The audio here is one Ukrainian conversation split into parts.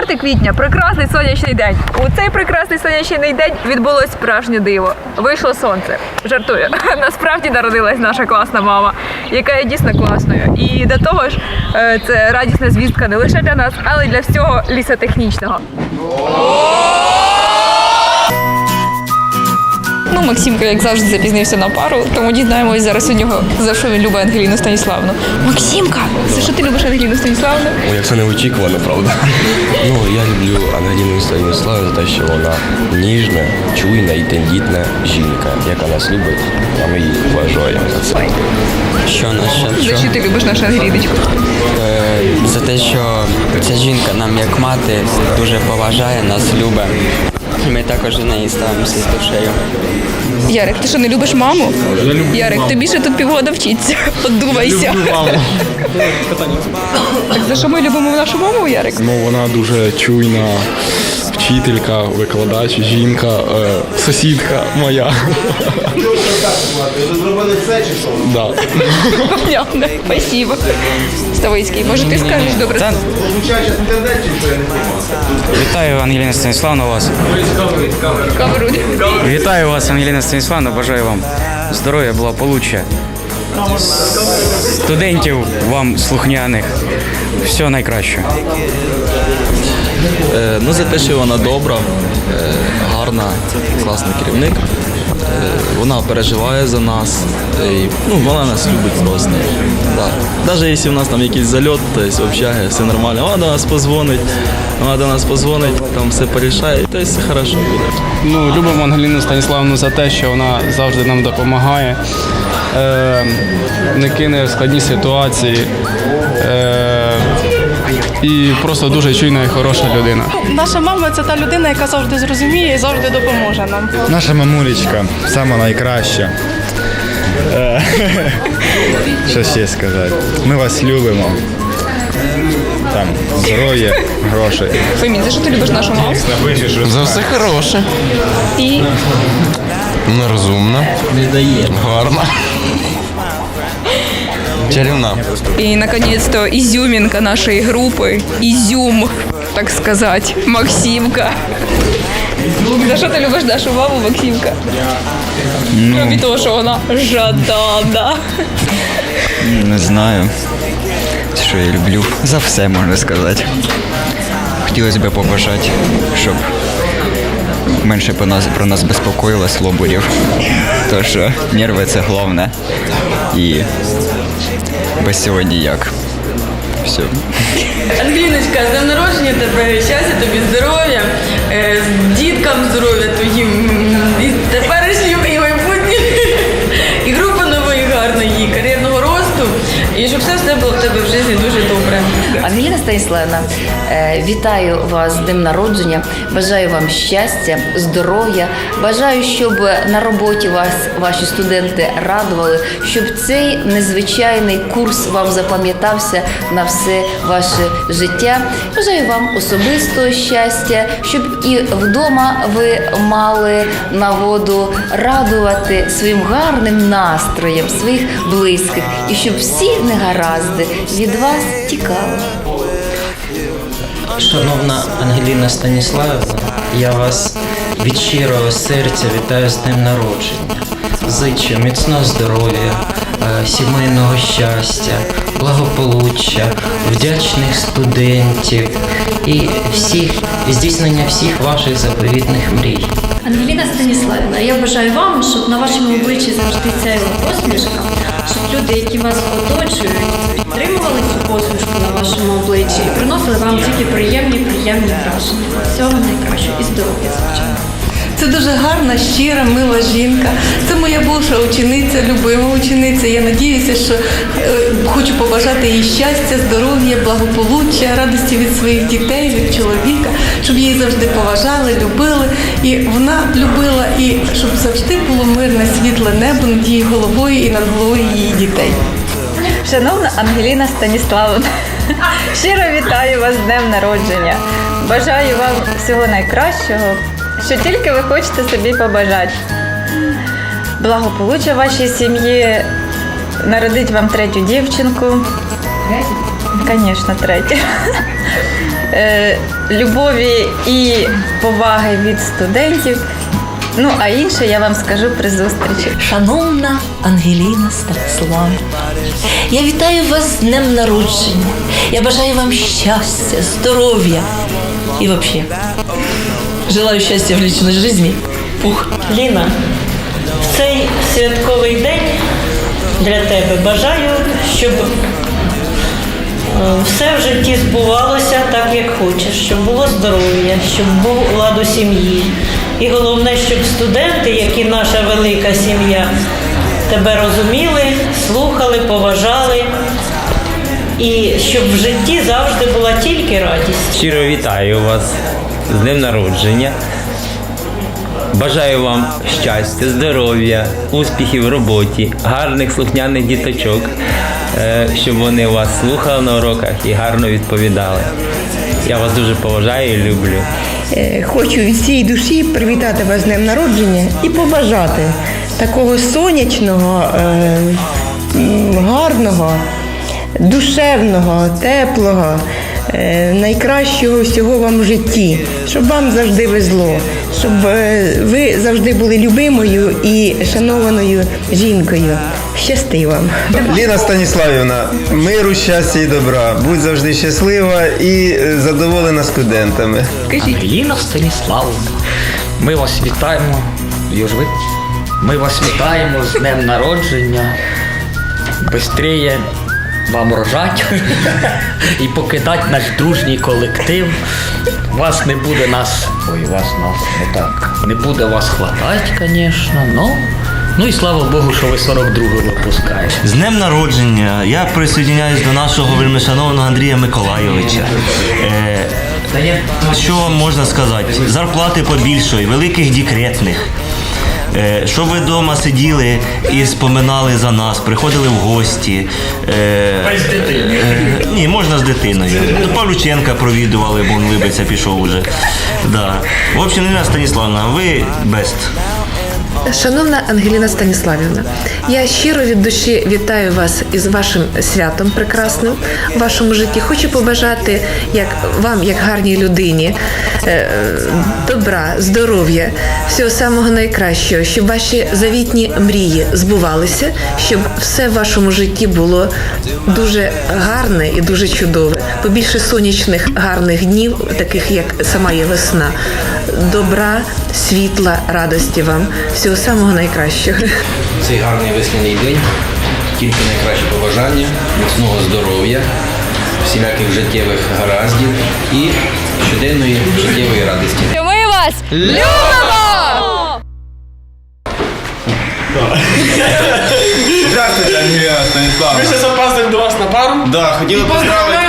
4 квітня прекрасний сонячний день. У цей прекрасний сонячний день відбулось справжнє диво. Вийшло сонце. Жартую. Насправді народилась наша класна мама, яка є дійсно класною. І до того ж, е, це радісна звістка не лише для нас, але й для всього лісотехнічного. Максимка, як завжди, запізнився на пару, тому дізнаємось зараз у нього, за що він любить Ангеліну Станіславну. Максимка, за що ти любиш Ангеліну Станіславну? Ну, Як це не очікувано, правда. Ну, я люблю Ангеліну Станіславу за те, що вона ніжна, чуйна і тендітна жінка, яка нас любить, а ми її вважаємо за це. Що на що? За що ти любиш нашу Ангеліночку? Е, За те, що ця жінка нам як мати дуже поважає, нас любить. І Ми також до неї ставимося з душею. Ярик, ти що не любиш маму? Я люблю Ярик, тобі ще тут півгода вчиться. Подумайся. Люблю маму. Так за що ми любимо нашу маму, Ярик? Ну, вона дуже чуйна вчителька, викладач, жінка, е, сусідка моя. Да. Понятно. Спасибо. Ставицький, може ти скажеш добре? Вітаю, Ангеліна Станіславна, вас. Вітаю вас, Ангеліна Станіславна, бажаю вам здоров'я, благополуччя. Студентів вам слухняних. Все найкраще. Ну, за те, що вона добра, е, гарна, класний керівник. Е, Вона переживає за нас. І, ну, вона нас любить просто. Да. Навіть якщо в нас там якийсь зальот, тобто в общагі, все нормально, вона до нас позвонить, вона до нас позвонить, там все порішає, тобто все хорошо буде. Ну, любимо Ангеліну Станіславну за те, що вона завжди нам допомагає, не кине складні ситуації. І просто дуже чуйна і хороша людина. Наша мама це та людина, яка завжди зрозуміє і завжди допоможе нам. Наша мамулечка, сама найкраща. Е, Що ще сказати? Ми вас любимо. Там здоров'я, грошей. Фемін, за що ти любиш нашу маму? За все хороше. І Нерозумна. Гарна. Чарівна. И, наконец-то, изюминка нашей группы. Изюм, так сказать. Максимка. За що ти любиш нашу маму, Максимка? Кроме того, що вона жадана. Не знаю, що я люблю. За все можна сказати. Хотілося б побажати, щоб менше про нас, про нас безпокоїлось лобурів. То що нерви це головне. І без цього як? Все. Ангеліночка, з днем народження тебе, щастя тобі, здоров'я, е, з діткам здоров'я твоїм, і теперішнім, і майбутнім, і групи нової гарної, кар'єрного росту, і щоб все все було в тебе в житті дуже добре. Ангеліна Станіславівна, е, вітаю вас з днем народження. Бажаю вам щастя, здоров'я. Бажаю, щоб на роботі вас ваші студенти радували, щоб цей незвичайний курс вам запам'ятався на все ваше життя. Бажаю вам особистого щастя, щоб і вдома ви мали нагоду радувати своїм гарним настроєм своїх близьких, і щоб всі негаразди від вас тікали. Шановна Ангеліна Станіславівна, я вас від щирого серця вітаю з днем народження. Зичу міцного здоров'я, е, сімейного щастя, благополуччя, вдячних студентів і всіх здійснення всіх ваших заповітних мрій. Ангеліна Станіславівна, я бажаю вам, щоб на вашому обличчі завжди цяла посмішка, щоб люди, які вас оточують, підтримували цю посмішку на вашому обличчі і приносили вам тільки приємні, приємні враження. Всього найкращого і здоров'я, звичайно. Це дуже гарна, щира, мила жінка. Це моя бувша учениця, любима учениця. Я надіюся, що е, хочу побажати їй щастя, здоров'я, благополуччя, радості від своїх дітей, від чоловіка, щоб її завжди поважали, любили. І вона любила, і щоб завжди було мирне, світле небо над її головою і над головою її дітей. Шановна Ангеліна Станіславовна, щиро вітаю вас з днем народження. Бажаю вам всього найкращого, що тільки ви хочете собі побажати. Благополуччя вашій сім'ї, народить вам третю дівчинку. Звісно, третю. е, любові і поваги від студентів. Ну, а інше я вам скажу при зустрічі. Шановна Ангеліна Станіславівна, я вітаю вас з днем народження. Я бажаю вам щастя, здоров'я і взагалі. Желаю щастя в лічній житті. Пух. Ліна, в цей святковий день для тебе бажаю, щоб е, все в житті збувалося так, як хочеш, щоб було здоров'я, щоб був лад у сім'ї. І головне, щоб студенти, як і наша велика сім'я, тебе розуміли, слухали, поважали. І щоб в житті завжди була тільки радість. Щиро вітаю вас з днем народження. Бажаю вам щастя, здоров'я, успіхів в роботі, гарних слухняних діточок, е, щоб вони вас слухали на уроках і гарно відповідали. Я вас дуже поважаю і люблю. Е, Хочу від всієї душі привітати вас з днем народження і побажати такого сонячного, е, гарного, душевного, теплого, найкращого всього вам в житті, щоб вам завжди везло, щоб е, ви завжди були любимою і шанованою жінкою. Щасти вам! Ліна Станіславівна, миру, щастя і добра. Будь завжди щаслива і е, задоволена студентами. Ангеліна Станіславовна, ми вас вітаємо. Южви. Ми вас вітаємо з днем народження. Бистріє вам рожать і покидати наш дружній колектив. Вас не буде нас. Ой, вас нас не так. Не буде вас хватати, звісно, ну. Ну і слава Богу, що ви 42-го випускаєте. З днем народження я присоединяюсь до нашого вельмишановного Андрія Миколайовича. Е, що вам можна сказати? Зарплати побільшої, великих декретних. Е, щоб ви вдома сиділи і споминали за нас, приходили в гості. Е, Без дитини. е, ні, можна з дитиною. До Павлюченка провідували, бо він вибиться, пішов уже. Да. В общем, Ніна Станіславна, ви бест. Шановна Ангеліна Станіславівна, я щиро від душі вітаю вас із вашим святом прекрасним в вашому житті. Хочу побажати як вам, як гарній людині, е, добра, здоров'я, всього самого найкращого, щоб ваші завітні мрії збувалися, щоб все в вашому житті було дуже гарне і дуже чудове. Побільше сонячних гарних днів, таких як сама є весна. Добра, світла, радості вам. Всього самого найкращого. Цей гарний весняний день, тільки найкраще побажання, міцного здоров'я, всіляких життєвих гараздів і щоденної життєвої радості. Ми вас любимо! Здравствуйте, Ангеліна Станіславівна. зараз опаздуємо до вас на пару. Да, хотіли поздравити,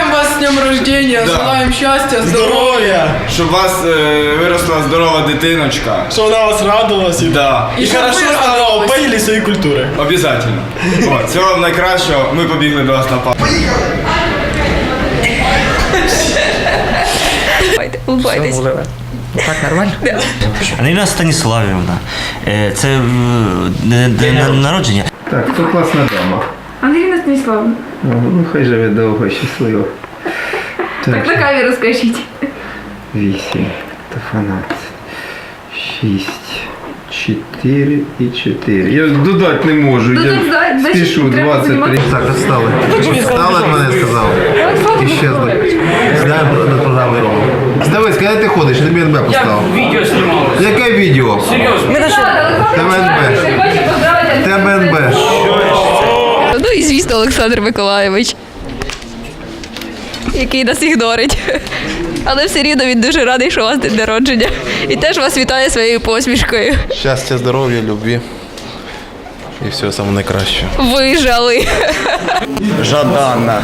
днем рождения, желаємо щастя, здоров'я, щоб у вас е, виросла здорова дитиночка. Щоб вона вас радувалась і, Да, і хорошо знала поїли свої культури. обов'язательно. О, всього вам найкращого. Ми побігли до вас на пару. Улыбайтесь. Так нормально? Ангеліна Станіславівна, е, це день народження. Так, хто класна дама? Ангеліна Станіславовна, Ну, хай живе довго, щасливо. Так на каві розкажіть. 8, 12, 6, 4 і 4. Я додати не можу. Ну, так, да, значить, спішу треба 23. понімати. Так, встали. Встали від мене сказав. І щезли. Сідаємо на програму робимо. Дивись, коли ти ходиш, я тобі НБ поставив. Відео знімав. Яке відео? Тебе НБ. Тебе НБ. Ну і звісно, Олександр Миколайович, який нас ігнорить. Але все рівно він дуже радий, що у вас день народження. І теж вас вітає своєю посмішкою. Щастя, здоров'я, любві. І всього найкращого. Вижали. Жадана.